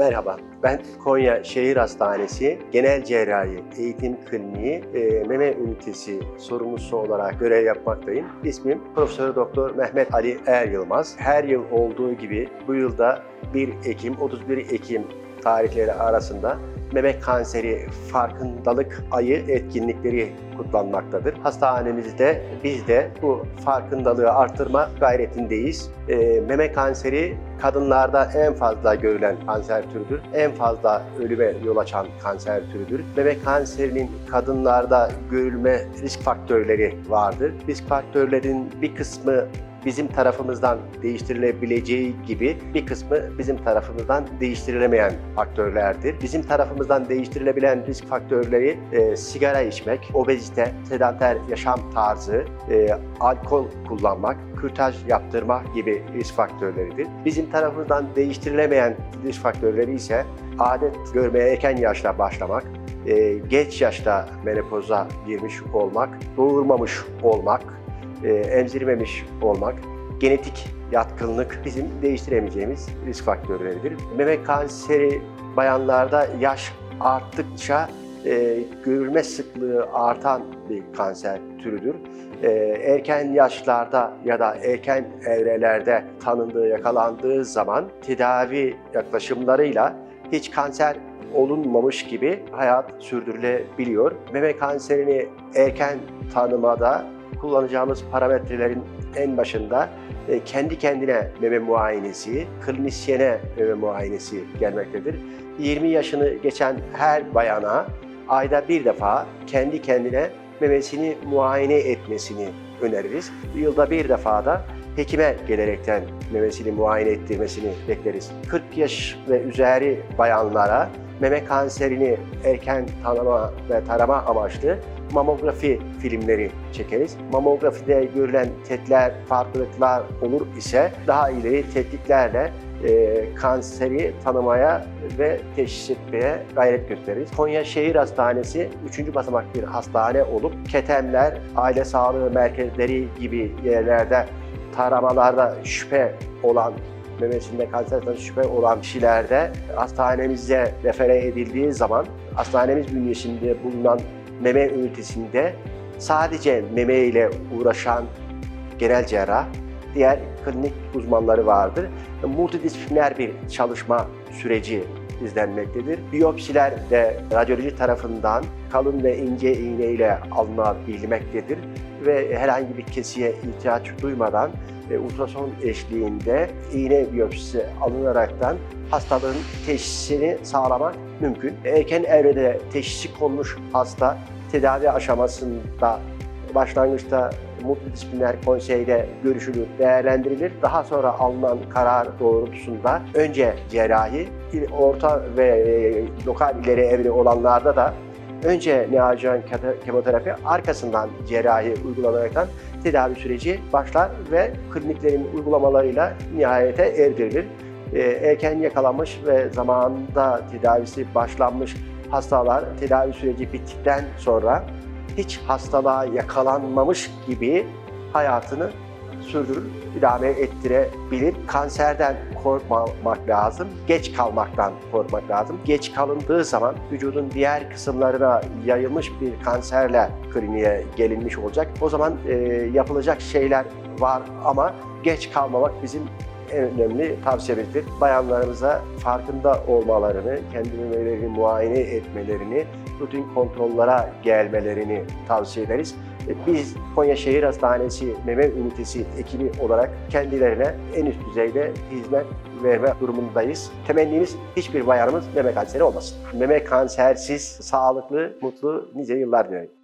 Merhaba, ben Konya Şehir Hastanesi Genel Cerrahi Eğitim Kliniği e, Meme Ünitesi sorumlusu olarak görev yapmaktayım. İsmim Profesör Doktor Mehmet Ali Er Yılmaz. Her yıl olduğu gibi bu yılda 1 Ekim, 31 Ekim tarihleri arasında meme kanseri farkındalık ayı etkinlikleri kutlanmaktadır. Hastanemizde biz de bu farkındalığı artırma gayretindeyiz. Ee, meme kanseri kadınlarda en fazla görülen kanser türüdür. En fazla ölüme yol açan kanser türüdür. Meme kanserinin kadınlarda görülme risk faktörleri vardır. Risk faktörlerin bir kısmı bizim tarafımızdan değiştirilebileceği gibi bir kısmı bizim tarafımızdan değiştirilemeyen faktörlerdir. Bizim tarafımızdan değiştirilebilen risk faktörleri e, sigara içmek, obezite, sedanter yaşam tarzı, e, alkol kullanmak, kürtaj yaptırmak gibi risk faktörleridir. Bizim tarafımızdan değiştirilemeyen risk faktörleri ise adet görmeye erken yaşta başlamak, e, geç yaşta menopoza girmiş olmak, doğurmamış olmak, e, emzirmemiş olmak, genetik yatkınlık bizim değiştiremeyeceğimiz risk faktörleridir. Meme kanseri bayanlarda yaş arttıkça e, görülme sıklığı artan bir kanser türüdür. E, erken yaşlarda ya da erken evrelerde tanındığı, yakalandığı zaman tedavi yaklaşımlarıyla hiç kanser olunmamış gibi hayat sürdürülebiliyor. Meme kanserini erken tanımada kullanacağımız parametrelerin en başında e, kendi kendine meme muayenesi, klinisyene meme muayenesi gelmektedir. 20 yaşını geçen her bayana ayda bir defa kendi kendine memesini muayene etmesini öneririz. Yılda bir defa da hekime gelerekten memesini muayene ettirmesini bekleriz. 40 yaş ve üzeri bayanlara meme kanserini erken tanıma ve tarama amaçlı mamografi filmleri çekeriz. Mamografide görülen tetler, farklılıklar olur ise daha ileri tetkiklerle e, kanseri tanımaya ve teşhis etmeye gayret gösteririz. Konya Şehir Hastanesi 3. basamak bir hastane olup ketemler, aile sağlığı merkezleri gibi yerlerde taramalarda şüphe olan memesinde kanser şüphe olan kişilerde hastanemize refere edildiği zaman hastanemiz bünyesinde bulunan meme ünitesinde sadece meme ile uğraşan genel cerrah, diğer klinik uzmanları vardır. Multidisipliner bir çalışma süreci izlenmektedir. Biyopsiler de radyoloji tarafından kalın ve ince iğne ile alınabilmektedir ve herhangi bir kesiye ihtiyaç duymadan e, ultrason eşliğinde iğne biyopsisi alınaraktan hastalığın teşhisini sağlamak mümkün. Erken evrede teşhisi konmuş hasta tedavi aşamasında başlangıçta multidisipliner konseyde görüşülür, değerlendirilir. Daha sonra alınan karar doğrultusunda önce cerrahi, orta ve e, lokal ileri evre olanlarda da önce neoadjuvant kemoterapi arkasından cerrahi uygulanaraktan tedavi süreci başlar ve kliniklerin uygulamalarıyla nihayete erdirilir. Ee, erken yakalanmış ve zamanında tedavisi başlanmış hastalar tedavi süreci bittikten sonra hiç hastalığa yakalanmamış gibi hayatını sürdürür, idame ettirebilir. Kanserden korkmamak lazım, geç kalmaktan korkmak lazım. Geç kalındığı zaman vücudun diğer kısımlarına yayılmış bir kanserle kliniğe gelinmiş olacak. O zaman e, yapılacak şeyler var ama geç kalmamak bizim en önemli tavsiyemizdir. Bayanlarımıza farkında olmalarını, kendi memelerini muayene etmelerini, rutin kontrollere gelmelerini tavsiye ederiz. Biz Konya Şehir Hastanesi Meme Ünitesi ekibi olarak kendilerine en üst düzeyde hizmet verme durumundayız. Temennimiz hiçbir bayanımız meme kanseri olmasın. Meme kansersiz, sağlıklı, mutlu nice yıllar dilerim.